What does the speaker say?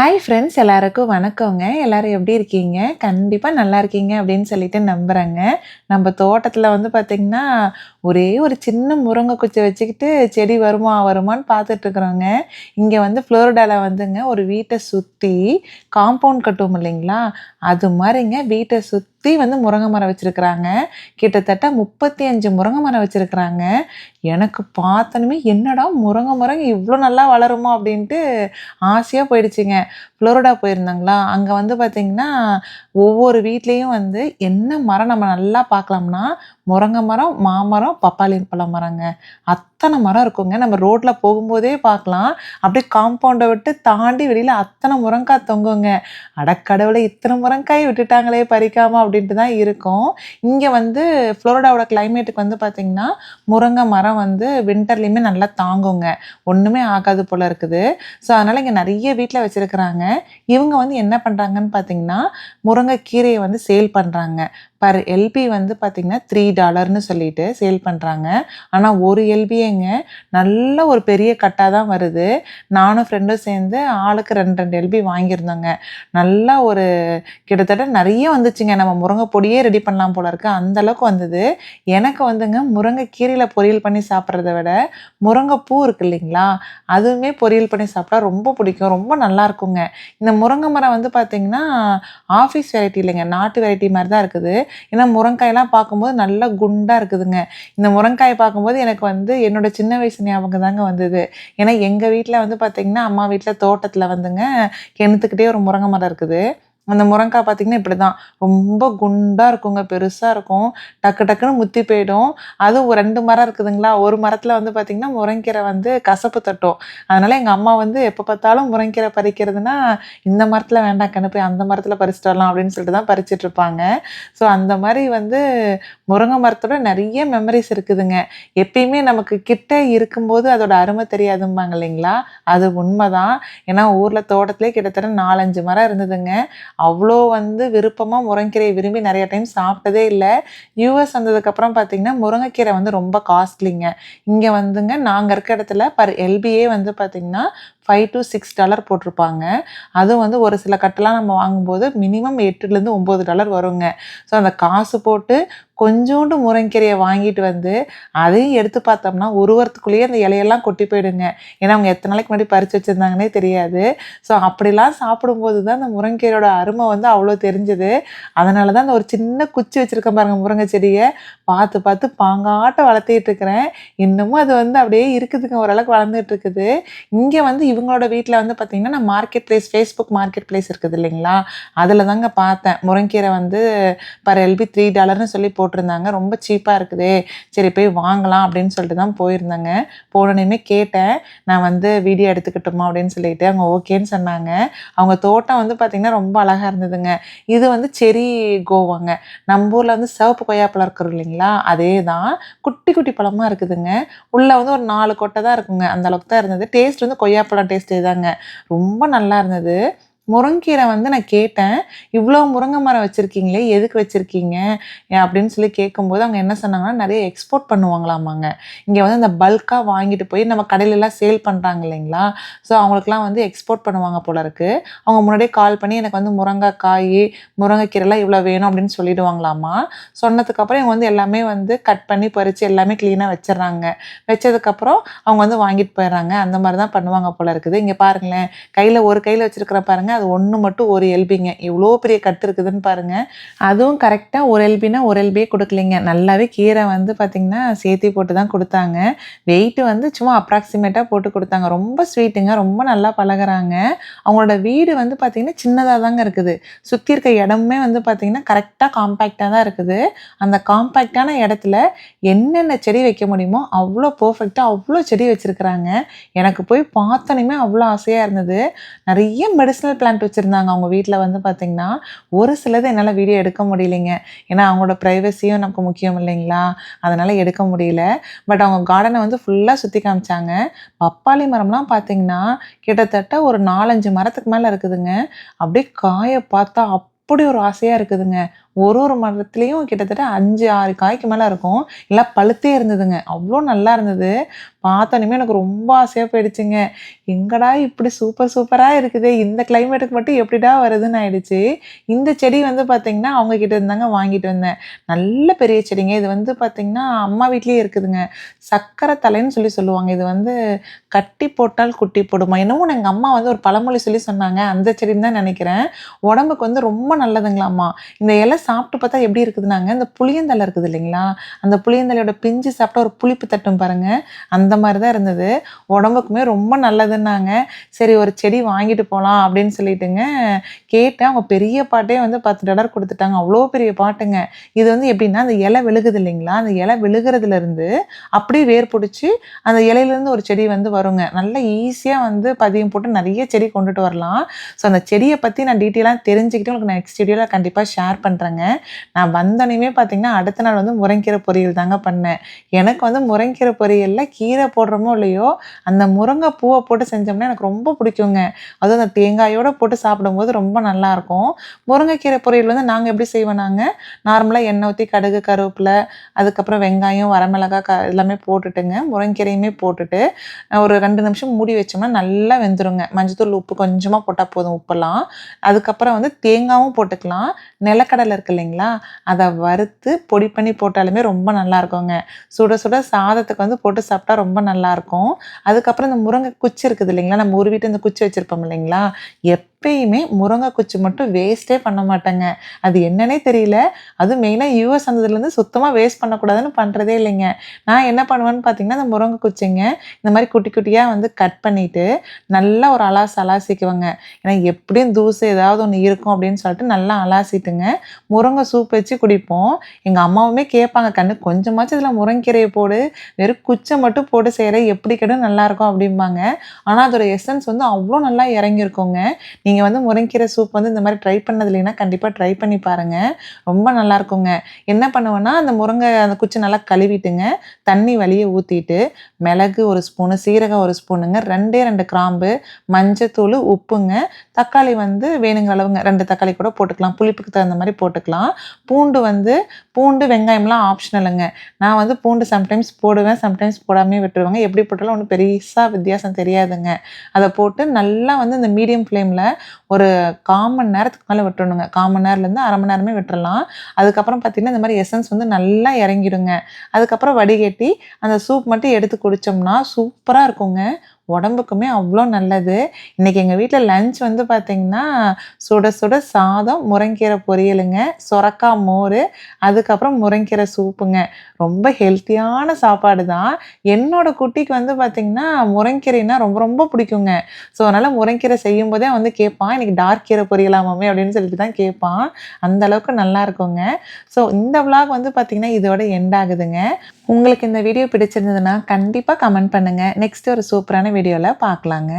Hi friends எல்லாருக்கும் வணக்கங்க. எல்லாரும் எப்படி இருக்கீங்க? கண்டிப்பாக நல்லா இருக்கீங்க அப்படின்னு சொல்லிட்டு நம்புகிறேங்க நம்ம தோட்டத்தில் வந்து பார்த்திங்கன்னா ஒரே ஒரு சின்ன முருங்கை குச்சி வச்சுக்கிட்டு செடி வருமா வருமான்னு பார்த்துட்ருக்குறோங்க இங்கே வந்து ஃப்ளோரிடாவில் வந்துங்க ஒரு வீட்டை சுற்றி காம்பவுண்ட் கட்டுவோம் இல்லைங்களா? அது மாதிரிங்க வீட்டை சுற்றி சுற்றி வந்து முருங்கை மரம் வச்சுருக்குறாங்க. கிட்டத்தட்ட முப்பத்தி அஞ்சு முருங்கை மரம் வச்சுருக்குறாங்க. எனக்கு பார்த்தனுமே என்னடா முருங்கை மரம் இவ்வளோ நல்லா வளருமா அப்படின்ட்டு ஆசையாக போயிடுச்சுங்க. ஃப்ளோரிடா போயிருந்தாங்களா? அங்கே வந்து பார்த்திங்கன்னா ஒவ்வொரு வீட்லேயும் வந்து என்ன மரம் நம்ம நல்லா பார்க்கலாம்னா முருங்கை மரம் மாமரம் பப்பாளி பழ மரங்க. அத்தனை மரம் இருக்குங்க. நம்ம ரோட்டில் போகும்போதே பார்க்கலாம். அப்படியே காம்பவுண்டை விட்டு தாண்டி வெளியில் அத்தனை முருங்காய் தொங்குங்க. அடக்கடவுளை இத்தனை முருங்காய் விட்டுட்டாங்களே பறிக்காமல் அப்படின்ட்டு தான் இருக்கும். இங்கே வந்து ஃப்ளோரிடாவோட கிளைமேட்டுக்கு வந்து பார்த்திங்கன்னா முருங்கை மரம் வந்து வின்டர்லேயுமே நல்லா தாங்குங்க. ஒன்றுமே ஆகாது போல் இருக்குது. ஸோ அதனால் இங்கே நிறைய வீட்டில் வச்சுருக்குறாங்க. இவங்க வந்து என்ன பண்ணுறாங்கன்னு பார்த்தீங்கன்னா முருங்கைக்கீரையை வந்து சேல் பண்ணுறாங்க பர் எல்பி வந்து பார்த்திங்கன்னா த்ரீ டாலர்னு சொல்லிட்டு சேல் பண்ணுறாங்க ஆனால் ஒரு எல்பியேங்க நல்ல ஒரு பெரிய கட்டாக தான் வருது. நானும் ஃப்ரெண்டும் சேர்ந்து ஆளுக்கு ரெண்டு ரெண்டு எல்பி வாங்கியிருந்தோங்க. நல்லா ஒரு கிட்டத்தட்ட நிறைய வந்துச்சுங்க. நம்ம முருங்கை பொடியே ரெடி பண்ணலாம் போல இருக்குது அந்த அளவுக்கு வந்தது. எனக்கு வந்துங்க முருங்கை கீரையில் பொரியல் பண்ணி சாப்பிட்றத விட முருங்கை பூ இருக்கு இல்லைங்களா அதுவுமே பொரியல் பண்ணி சாப்பிட்டா ரொம்ப பிடிக்கும். ரொம்ப நல்லா இருக்குங்க. இந்த முருங்கை மரம் வந்து பார்த்திங்கன்னா ஆஃபீஸ் வெரைட்டி இல்லைங்க. நாட்டு வெரைட்டி மாதிரி தான் இருக்குது. ஏன்னா முருங்காயெல்லாம் பார்க்கும்போது நல்லா குண்டாக இருக்குதுங்க. இந்த முருங்காயை பார்க்கும்போது எனக்கு வந்து என்னோட சின்ன வயசு ஞாபகம் தாங்க வந்தது. ஏன்னா எங்கள் வீட்டில் வந்து பார்த்திங்கன்னா அம்மா வீட்டில் தோட்டத்தில் வந்துங்க கிணத்துக்கிட்டே ஒரு முருங்கை மரம் இருக்குது. அந்த முருங்காய் பார்த்தீங்கன்னா இப்படி தான் ரொம்ப குண்டாக இருக்குங்க பெருசாக இருக்கும். டக்கு டக்குன்னு முத்தி போயிடும். அதுவும் ஒரு ரெண்டு மரம் இருக்குதுங்களா? ஒரு மரத்தில் வந்து பார்த்திங்கன்னா முருங்கீரை வந்து கசப்பு தட்டும். அதனால் எங்கள் அம்மா வந்து எப்போ பார்த்தாலும் முருங்கீரை பறிக்கிறதுனா இந்த மரத்தில் வேண்டாம் கண்ணு போய் அந்த மரத்தில் பறிச்சுட்டு வரலாம் அப்படின்னு சொல்லிட்டு தான் பறிச்சிட்டு இருப்பாங்க. ஸோ அந்த மாதிரி வந்து முருங்கை மரத்தோட நிறைய மெமரிஸ் இருக்குதுங்க. எப்பயுமே நமக்கு கிட்ட இருக்கும்போது அதோட அருமை தெரியாதும்பாங்க இல்லைங்களா? அது உண்மைதான். ஏன்னா ஊரில் தோட்டத்திலே கிட்டத்தட்ட நாலஞ்சு மரம் இருந்ததுங்க. அவ்வளோ வந்து விருப்பமாக முருங்கைக்கீரையை விரும்பி நிறைய டைம் சாப்பிட்டதே இல்லை. யூஎஸ் வந்ததுக்கப்புறம் பார்த்தீங்கன்னா முருங்கைக்கீரை வந்து ரொம்ப காஸ்ட்லிங்க இங்கே வந்துங்க நாங்கள் இருக்க இடத்துல பர் எல்பியே வந்து பார்த்திங்கன்னா ஃபைவ் டு சிக்ஸ் டாலர் போட்டிருப்பாங்க. அதுவும் வந்து ஒரு சில கட்டெல்லாம் நம்ம வாங்கும்போது மினிமம் எட்டுலேருந்து ஒம்பது டாலர் வருங்க. ஸோ அந்த காசு போட்டு கொஞ்சோண்டு முருங்கைக்கீரையை வாங்கிட்டு வந்து அதையும் எடுத்து பார்த்தோம்னா ஒரு வாரத்துக்குள்ளேயே அந்த இலையெல்லாம் கொட்டி போயிடுங்க. ஏன்னா அவங்க எத்தனை நாளைக்கு முன்னாடி பறித்து வச்சுருந்தாங்கன்னே தெரியாது. ஸோ அப்படிலாம் சாப்பிடும்போது தான் அந்த முருங்கீரையோட அருமை வந்து அவ்வளோ தெரிஞ்சது. அதனால தான் அந்த ஒரு சின்ன குச்சி வச்சுருக்கேன் பாருங்கள் முருங்கை செடியை. பார்த்து பார்த்து பாங்காட்ட வளர்த்திட்டு இருக்கிறேன். இன்னமும் அது வந்து அப்படியே இருக்குதுங்க ஓரளவுக்கு வளர்ந்துட்டு இருக்குது. இங்கே வந்து இவங்களோட வீட்டில் வந்து பார்த்திங்கன்னா நான் market place Facebook market place இருக்குது இல்லைங்களா? அதில் தாங்க பார்த்தேன். முருங்கீரை வந்து பர் எல்பி த்ரீ டாலர்னு சொல்லி போட்டிருந்தாங்க. ரொம்ப சீப்பாக இருக்குது. சரி போய் வாங்கலாம் அப்படின்னு சொல்லிட்டு தான் போயிருந்தாங்க. போனோடனே கேட்டேன். நான் வந்து வீடியோ எடுத்துக்கிட்டோமா அப்படின்னு சொல்லிட்டு. அவங்க ஓகேன்னு சொன்னாங்க. அவங்க தோட்டம் வந்து பார்த்திங்கன்னா ரொம்ப அழகாக இருந்ததுங்க. இது வந்து செரி கோவாங்க. நம்ம ஊரில் வந்து சிவப்பு கொய்யாப்பழம் இருக்கிறோம் இல்லைங்களா? அதே தான். குட்டி குட்டி பழமாக இருக்குதுங்க. உள்ளே வந்து ஒரு நாலு கொட்டை தான் இருக்குங்க. அந்த அளவுக்கு தான் இருந்தது. டேஸ்ட் வந்து கொய்யாப்பழம் டேஸ்ட்டே தாங்க ரொம்ப நல்லா இருந்தது. முருங்கீரை வந்து நான் கேட்டேன் இவ்வளோ முருங்கை மரம் வச்சுருக்கீங்களே எதுக்கு வச்சுருக்கீங்க? அப்படின்னு சொல்லி கேட்கும்போது அவங்க என்ன சொன்னாங்கன்னா நிறைய எக்ஸ்போர்ட் பண்ணுவாங்களாமாங்க. இங்கே வந்து இந்த பல்காக வாங்கிட்டு போய் நம்ம கடையிலலாம் சேல் பண்ணுறாங்க இல்லைங்களா? ஸோ அவங்களுக்குலாம் வந்து எக்ஸ்போர்ட் பண்ணுவாங்க போல இருக்குது அவங்க முன்னாடியே கால் பண்ணி எனக்கு வந்து முருங்கைக்காய் முருங்கைக்கீரைலாம் இவ்வளோ வேணும் அப்படின்னு சொல்லிடுவாங்களாமா. சொன்னதுக்கப்புறம் இவங்க வந்து எல்லாமே வந்து கட் பண்ணி பறித்து எல்லாமே க்ளீனாக வச்சிடுறாங்க. வச்சதுக்கப்புறம் அவங்க வந்து வாங்கிட்டு போயிடுறாங்க. அந்த மாதிரி தான் பண்ணுவாங்க போல இருக்குது. இங்கே பாருங்களேன் கையில் ஒரு கையில் வச்சுருக்கிற பாருங்கள் அது ஒன்று மட்டும் ஒரு எல்பிங்க இவ்வளோ பெரிய கட்டு இருக்குதுன்னு பாருங்கள் அதுவும் கரெக்டாக ஒரு எல்பினா ஒரு எல்பியே கொடுக்கலைங்க. நல்லாவே கீரை வந்து பார்த்திங்கன்னா சேர்த்தி போட்டு தான் கொடுத்தாங்க. வெயிட் வந்து சும்மா அப்ராக்சிமேட்டாக போட்டு கொடுத்தாங்க. ரொம்ப ஸ்வீட்டுங்க ரொம்ப நல்லா பழகுறாங்க. அவங்களோட வீடு வந்து பார்த்திங்கன்னா சின்னதாக தாங்க இருக்குது. சுற்றி இருக்க இடமுமே வந்து பார்த்திங்கன்னா கரெக்டாக காம்பேக்டாக தான் இருக்குது. அந்த காம்பேக்டான இடத்துல என்னென்ன செடி வைக்க முடியுமோ அவ்வளோ பர்ஃபெக்டாக அவ்வளோ செடி வச்சுருக்குறாங்க. எனக்கு போய் பார்த்தோன்னே அவ்வளோ ஆசையாக இருந்தது. நிறைய மெடிசனல் பிளான்ட் வச்சுருந்தாங்க. அவங்க வீட்டில் வந்து பார்த்திங்கன்னா ஒரு சிலது என்னால் வீடியோ எடுக்க முடியலைங்க. ஏன்னா அவங்களோட ப்ரைவசியும் நமக்கு முக்கியம் இல்லைங்களா? அதனால் எடுக்க முடியல. பட் அவங்க கார்டனை வந்து ஃபுல்லாக சுற்றி காமிச்சாங்க. பப்பாளி மரம்லாம் பார்த்திங்கன்னா கிட்டத்தட்ட ஒரு நாலஞ்சு மரத்துக்கு மேலே இருக்குதுங்க. அப்படியே காயை பார்த்தா அப்படி ஒரு ஆசையாக இருக்குதுங்க. ஒரு ஒரு மரத்துலேயும் கிட்டத்தட்ட அஞ்சு ஆறு காய்க்கு மேலே இருக்கும். எல்லாம் பழுத்தே இருந்ததுங்க. அவ்வளோ நல்லா இருந்தது. பார்த்தோன்னே எனக்கு ரொம்ப ஆசையாக போயிடுச்சுங்க. எங்கடா இப்படி சூப்பர் சூப்பராக இருக்குது? இந்த கிளைமேட்டுக்கு மட்டும் எப்படிடா வருதுன்னு ஆயிடுச்சு. இந்த செடி வந்து பார்த்திங்கன்னா அவங்க கிட்ட இருந்தாங்க வாங்கிட்டு வந்தேன். நல்ல பெரிய செடிங்க. இது வந்து பார்த்திங்கன்னா அம்மா வீட்லேயே இருக்குதுங்க. சக்கரை தலைன்னு சொல்லி சொல்லுவாங்க. இது வந்து கட்டி போட்டால் குட்டி போடுமா? என்னமோ எங்கள் அம்மா வந்து ஒரு பழமொழி சொல்லி சொன்னாங்க. அந்த செடின்னு தான் நினைக்கிறேன். உடம்புக்கு வந்து ரொம்ப நல்லதுங்களாம்மா. இந்த இலை சாப்பிட்டு பார்த்தா எப்படி இருக்குதுனாங்க இந்த புளியந்தலை இருக்குது இல்லைங்களா? அந்த புளியந்தலையோட பிஞ்சு சாப்பிட்டா ஒரு புளிப்பு தட்டும் பாருங்க. அந்த மாதிரி தான் இருந்தது. உடம்புக்குமே ரொம்ப நல்லதுன்னாங்க. சரி ஒரு செடி வாங்கிட்டு போகலாம் அப்படின்னு சொல்லிட்டுங்க கேட்டேன். அவங்க பெரிய பாட்டே வந்து பத்து டாலர் கொடுத்துட்டாங்க. அவ்வளோ பெரிய பாட்டுங்க. இது வந்து எப்படின்னா அந்த இலை விழுகுது இல்லைங்களா? அந்த இலை விழுகிறதுலேருந்து அப்படியே வேர் பிடிச்சி அந்த இலையிலேருந்து ஒரு செடி வந்து வருங்க. நல்லா ஈஸியாக வந்து பதியம் போட்டு நிறைய செடி கொண்டுட்டு வரலாம். ஸோ அந்த செடியை பற்றி நான் டீட்டெயிலாக தெரிஞ்சுக்கிட்டு உங்களுக்கு நெக்ஸ்ட் வீடியோவில் கண்டிப்பாக ஷேர் பண்ணுறேன் பண்ணுறேங்க நான் வந்தோடனே பார்த்தீங்கன்னா அடுத்த நாள் வந்து முருங்கீரை பொரியல் தாங்க பண்ணேன். எனக்கு வந்து முருங்கீரை பொரியலில் கீரை போடுறோமோ இல்லையோ அந்த முருங்கை பூவை போட்டு செஞ்சோம்னா எனக்கு ரொம்ப பிடிக்குங்க. அதுவும் அந்த தேங்காயோடு போட்டு சாப்பிடும்போது ரொம்ப நல்லாயிருக்கும். முருங்கைக்கீரை பொரியல் வந்து நாங்கள் எப்படி செய்வோம் நாங்கள் நார்மலாக எண்ணெய் ஊற்றி கடுகு கருவேப்பிலை அதுக்கப்புறம் வெங்காயம் வரமிளகாய் க எல்லாமே போட்டுட்டுங்க. முருங்கீரையுமே போட்டுட்டு ஒரு ரெண்டு நிமிஷம் மூடி வச்சோம்னா நல்லா வெந்துருங்க. மஞ்சத்தூள் உப்பு கொஞ்சமாக போட்டால் போதும் உப்பெல்லாம். அதுக்கப்புறம் வந்து தேங்காயும் போட்டுக்கலாம். நிலக்கடலை இருக்கு இல்லைங்களா? அதை வறுத்து பொடி பண்ணி போட்டாலுமே ரொம்ப நல்லா இருக்குங்க சுட சுட சாதத்துக்கு வந்து போட்டு சாப்பிட்டா ரொம்ப நல்லாயிருக்கும். அதுக்கப்புறம் இந்த முருங்கை குச்சி இருக்குது இல்லைங்களா? நம்ம உருவிட்டு இந்த குச்சி வச்சுருப்போம் இல்லைங்களா? எப் எப்பயுமே முருங்கை குச்சி மட்டும் வேஸ்ட்டே பண்ண மாட்டேங்க. அது என்னன்னே தெரியல. அதுவும் மெயினாக யூஎஸ் வந்ததுலேருந்து சுத்தமாக வேஸ்ட் பண்ணக்கூடாதுன்னு பண்ணுறதே இல்லைங்க. நான் என்ன பண்ணுவேன்னு பார்த்தீங்கன்னா அந்த முருங்கை குச்சிங்க இந்த மாதிரி குட்டி குட்டியாக வந்து கட் பண்ணிவிட்டு நல்லா ஒரு அலாசி அலாசிக்குவேங்க. ஏன்னா எப்படியும் தூசு ஏதாவது ஒன்று இருக்கும் அப்படின்னு சொல்லிட்டு நல்லா அலாசிட்டுங்க. முருங்கை சூப் வச்சு குடிப்போம். எங்கள் அம்மாவுமே கேட்பாங்க கண்ணு கொஞ்சமாச்சும் இதில் முருங்கீரையை போடு. வெறும் குச்சை மட்டும் போட்டு செய்கிற எப்படி கெடும் நல்லாயிருக்கும் அப்படிம்பாங்க. ஆனால் அதோட எசன்ஸ் வந்து அவ்வளோ நல்லா இறங்கியிருக்குங்க. நீங்கள் வந்து முருங்கீரை சூப் வந்து இந்த மாதிரி ட்ரை பண்ணது இல்லைன்னா கண்டிப்பாக ட்ரை பண்ணி பாருங்கள் ரொம்ப நல்லா இருக்குங்க. என்ன பண்ணுவேன்னா அந்த முருங்கை அந்த குச்சி நல்லா கழுவிட்டுங்க. தண்ணி வலியை ஊற்றிட்டு மிளகு ஒரு ஸ்பூனு சீரகம் ஒரு ஸ்பூனுங்க ரெண்டே ரெண்டு கிராம்பு மஞ்சத்தூள் உப்புங்க தக்காளி வந்து வேணுங்கிற அளவுங்க. ரெண்டு தக்காளி கூட போட்டுக்கலாம். புளிப்புக்கு தகுந்த மாதிரி போட்டுக்கலாம். பூண்டு வந்து பூண்டு வெங்காயம்லாம் ஆப்ஷனலுங்க நான் வந்து பூண்டு சம்டைம்ஸ் போடுவேன் சம்டைம்ஸ் போடாமே விட்டுருவாங்க. எப்படி போட்டாலும் ஒன்றும் பெருசாக வித்தியாசம் தெரியாதுங்க. அதை போட்டு நல்லா வந்து இந்த மீடியம் ஃப்ளேமில் ஒரு கால் நேரத்துக்கு மேலே விட்டுணுங்க காமன் நேரம்லேருந்து அரை மணி நேரமே விட்டுறலாம். அதுக்கப்புறம் பார்த்திங்கன்னா இந்த மாதிரி எசன்ஸ் வந்து நல்லா இறங்கிடுங்க அதுக்கப்புறம் வடிகட்டி அந்த சூப் மட்டும் எடுத்து குடித்தோம்னா சூப்பராக இருக்குங்க. உடம்புக்குமே அவ்வளோ நல்லது. இன்றைக்கி எங்கள் வீட்டில் லஞ்ச் வந்து பார்த்திங்கன்னா சுட சுட சாதம் முருங்கீரை பொரியலுங்க சுரக்கா மோர் அதுக்கப்புறம் முருங்கீரை சூப்புங்க. ரொம்ப ஹெல்த்தியான சாப்பாடு தான். என்னோடய குட்டிக்கு வந்து பார்த்திங்கன்னா முருங்கீரைனா ரொம்ப ரொம்ப பிடிக்குங்க. ஸோ அதனால் முருங்கீரை செய்யும் போதே வந்து கேட்பான் இன்றைக்கி டார்க் கீரை பொரியலாமாமே? அப்படின்னு சொல்லிட்டு தான் கேட்பான். அந்த அளவுக்கு நல்லா இருக்குங்க. ஸோ இந்த விளாக் வந்து பார்த்திங்கன்னா இதோட எண்ட் ஆகுதுங்க. உங்களுக்கு இந்த வீடியோ பிடிச்சிருந்ததுன்னா கண்டிப்பாக கமெண்ட் பண்ணுங்கள் நெக்ஸ்ட் ஒரு சூப்பரான வீடியோவில் பார்க்கலாங்க